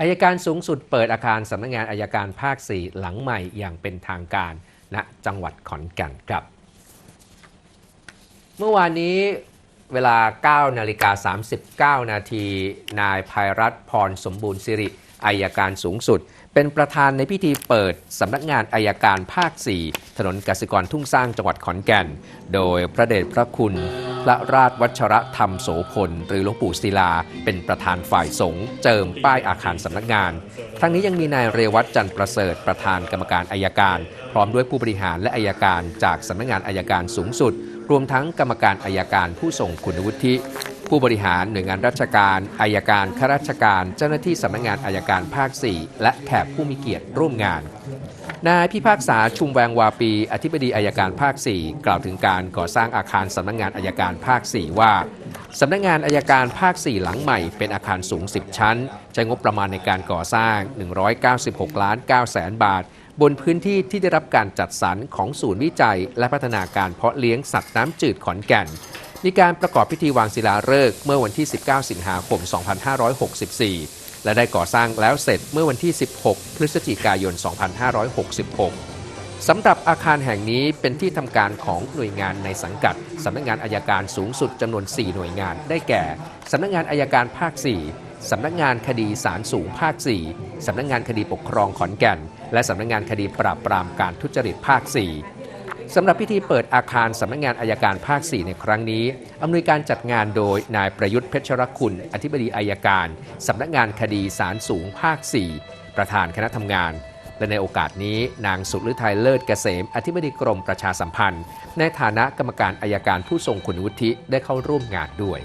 อายการสูงสุดเปิดอาคารสำนักงานอายการภาค 4 หลังใหม่อย่างเป็นทางการณจังหวัดขอนแก่นครับ เมื่อวานนี้เวลา 9 นาฬิกา 39 นาที นายภัยรัตพรสมบูรณ์สิริ อายการสูงสุด เป็นประธานในพิธีเปิดสำนักงานอายการภาค 4 ถนนกสิกรทุ่งสร้างจังหวัดขอนแก่น โดยพระเดชพระคุณ พระราชวัชรธรรมโสพล หรือหลวงปู่ศิลา เป็นประธานฝ่ายสงฆ์เจิมป้ายอาคารสำนักงาน ทั้งนี้ยังมีนายเรวัตจันทร์ประเสริฐประธานกรรมการอายการ พร้อมด้วยผู้บริหารและอายการจากสำนักงานอายการสูงสุด รวมทั้งกรรมการอายการผู้ทรงคุณวุฒิ ผู้บริหารหน่วยงานราชการอายการข้าราชการ เจ้าหน้าที่สำนักงานอายการภาค 4 และแขกผู้มีเกียรติร่วมงานนายพิพากษาชุมแวงวาปี อธิบดีอายการภาค 4 กล่าวถึงการก่อสร้างอาคารสำนักงานอายการภาค 4 ว่าสำนักงานอายการภาค 4 หลังใหม่เป็นอาคารสูง 10 ชั้น ใช้งบประมาณในการก่อสร้าง 196 ล้าน9แสนบาท บนพื้นที่ที่ได้รับการจัดสรรของศูนย์วิจัย และพัฒนาการเพาะเลี้ยงสัตว์น้ำจืดขอนแก่น มีการประกอบพิธีวางศิลาฤกษ์เมื่อวันที่ 19 สิงหาคม 2564 และได้ก่อสร้างแล้วเสร็จเมื่อวันที่ 16 พฤศจิกายน 2566 สำหรับอาคารแห่งนี้เป็นที่ทำการของหน่วยงานในสังกัดสำนักงานอายการสูงสุดจำนวน 4 หน่วยงาน ได้แก่สำนักงานอายการภาค 4สำนักงานคดีศาลสูงภาค 4 สำนักงานคดีปกครองขอนแก่น และสำนักงานคดีปราบปรามการทุจริตภาค 4 สำหรับพิธีเปิดอาคารสำนักงานอายการภาค 4 ในครั้งนี้ อำนวยการจัดงานโดยนายประยุทธ์เพชรคุณ อธิบดีอายการ สำนักงานคดีศาลสูงภาค 4 ประธานคณะทำงาน และในโอกาสนี้นางสุฤทัยเลิศเกษม อธิบดีกรมประชาสัมพันธ์ ในฐานะกรรมการอายการผู้ทรงคุณวุฒิได้เข้าร่วมงานด้วย